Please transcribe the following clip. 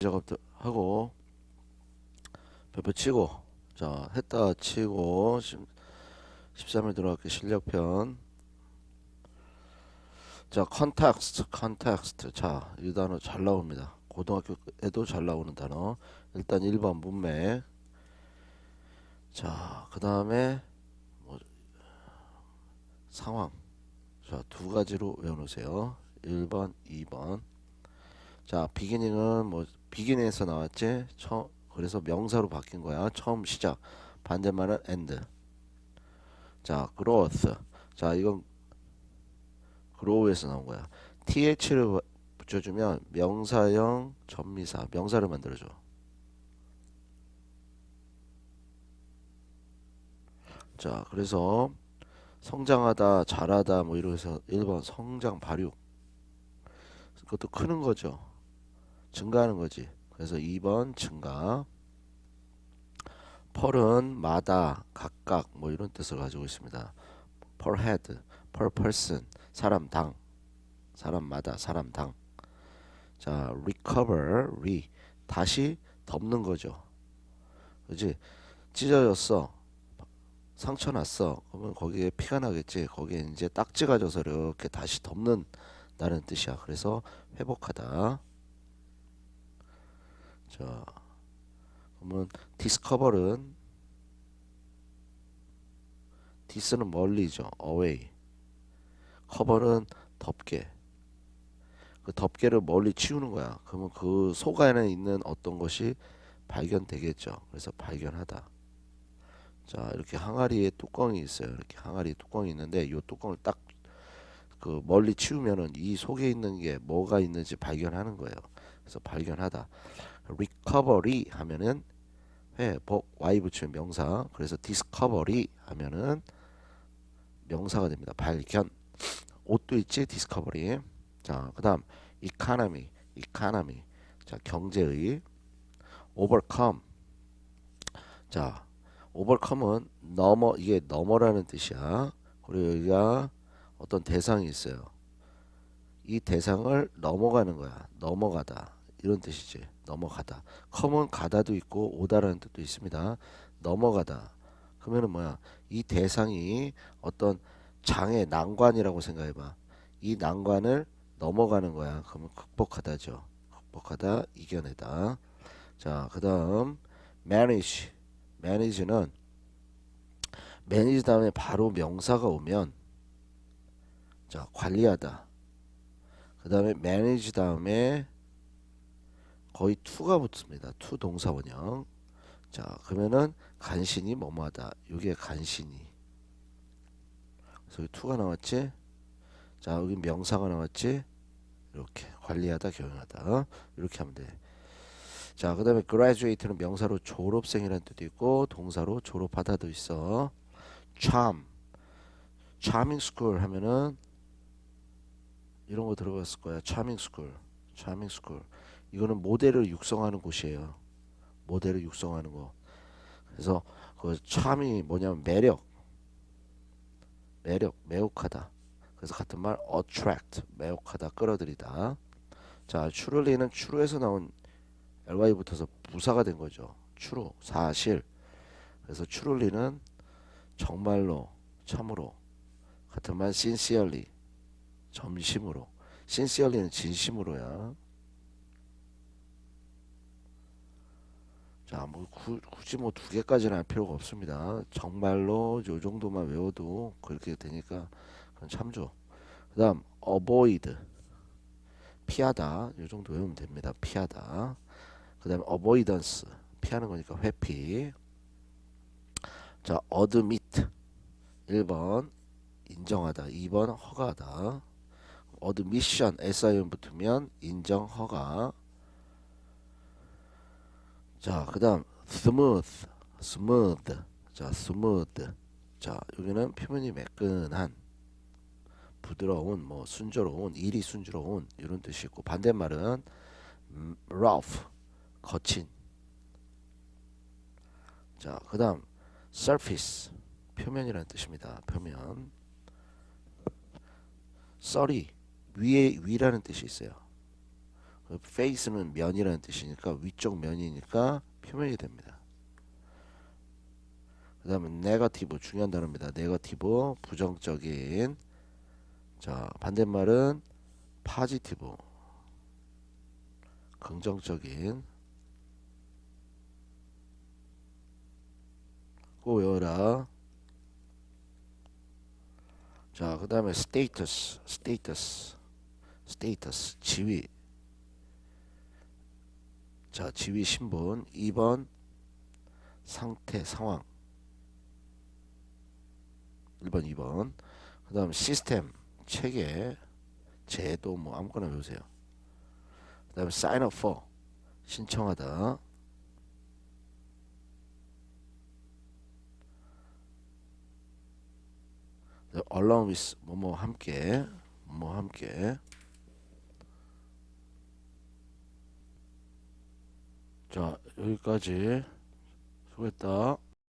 작업도 하고 뼈뼈 치고 자 했다 치고 13일 들어갈게 실력편. 자 컨텍스트 컨텍스트 자이 단어 잘 나옵니다. 고등학교에도 잘 나오는 단어. 일단 1번 문맥. 자그 다음에 뭐 상황. 자두 가지로 외워놓으세요. 1번 2번 자 비기닝은 뭐 비기닝에서 나왔지? 처음 그래서 명사로 바뀐 거야. 처음 시작. 반대말은 end 자 growth. 자 이건 grow에서 나온 거야. th를 붙여주면 명사형 전미사 명사를 만들어줘. 자 그래서 성장하다 잘하다 뭐 이러면서 1번 성장 발육. 그것도 크는 거죠 증가하는 거지. 그래서 2번 증가 펄은 마다 각각 뭐 이런 뜻을 가지고 있습니다. Per head, per person 사람당 사람마다 사람당. 자 recover, re 다시 덮는 거죠. 그지? 찢어졌어 상처 났어. 그러면 거기에 피가 나겠지. 거기에 이제 딱지가 져서 이렇게 다시 덮는 다는 뜻이야. 그래서 회복하다 자 그러면 discover는 dis는 멀리죠. away. cover는 덮개. 그 덮개를 멀리 치우는 거야. 그러면 그 속 안에 있는 어떤 것이 발견되겠죠. 그래서 발견하다. 자 이렇게 항아리에 뚜껑이 있어요. 이렇게 항아리에 뚜껑이 있는데 이 뚜껑을 딱 그 멀리 치우면은 이 속에 있는 게 뭐가 있는지 발견하는 거예요. 그래서 발견하다 recovery 하면은 회복 y 붙이면 명사. 그래서 discovery 하면은 명사가 됩니다. 발견. 옷도 있지? discovery. 자 그다음 economy economy. 자 경제의 overcome. 자 overcome은 넘어 이게 넘어라는 뜻이야. 그리고 여기가 어떤 대상이 있어요. 이 대상을 넘어가는 거야. 넘어가다 이런 뜻이지. 넘어가다. 컴은 가다도 있고 오다라는 뜻도 있습니다. 넘어가다. 그러면은 뭐야? 이 대상이 어떤 장애 난관이라고 생각해 봐. 이 난관을 넘어가는 거야. 그러면 극복하다죠. 극복하다 이겨내다. 자 그 다음 manage. manage는 manage 다음에 바로 명사가 오면 자 관리하다. 그 다음에 manage 다음에 거의 투가 붙습니다. 투 동사 원형. 자, 그러면은 간신히 뭐뭐하다. 이게 간신히. 그래서 투가 나왔지. 자, 여기 명사가 나왔지. 이렇게 관리하다, 경영하다. 이렇게 하면 돼. 자, 그다음에 graduate는 명사로 졸업생이라는 뜻도 있고 동사로 졸업하다도 있어. charm. charming school 하면은 이런 거 들어갔을 거야. charming school. charming school. 이거는 모델을 육성하는 곳이에요. 모델을 육성하는 거. 그래서 그 참이 뭐냐면 매력, 매력, 매혹하다. 그래서 같은 말 attract, 매혹하다, 끌어들이다. 자, 추를리는 추루에서 나온 ly 붙어서 부사가 된 거죠. 추루, 사실. 그래서 추를리는 정말로, 참으로. 같은 말 sincerely, 점심으로. sincerely는 진심으로야. 자, 뭐 구, 굳이 뭐 두 개까지는 할 필요가 없습니다. 정말로 요 정도만 외워도 그렇게 되니까 그건 참조. 그다음 avoid 피하다 요 정도 외우면 됩니다. 피하다. 그다음에 avoidance 피하는 거니까 회피. 자, admit 1번 인정하다. 2번 허가하다. admission SIM 붙으면 인정 허가. 자, 그 다음 smooth, smooth. 자, smooth. 자, 여기는 표면이 매끈한, 부드러운, 뭐 순조로운, 일이 순조로운 이런 뜻이 있고 반대말은 음, rough, 거친. 자, 그 다음 surface, 표면이라는 뜻입니다. 표면. 썰이 위에 위라는 뜻이 있어요. 그 face는 면이라는 뜻이니까 위쪽 면이니까 표면이 됩니다. 그 다음에 네거티브 중요한 단어입니다. 네거티브 부정적인 자 반대말은 파지티브 긍정적인 꼭 외워라 자그 다음에 스테이터스 스테이터스 스테이터스 지위 자 지위 신분. 2번 상태 상황. 1번 2번. 그 다음 시스템 체계 제도 뭐 아무거나 외우세요. 그 다음에 sign up for 신청하다. along with 뭐뭐 함께 뭐 함께 자 여기까지. 수고했다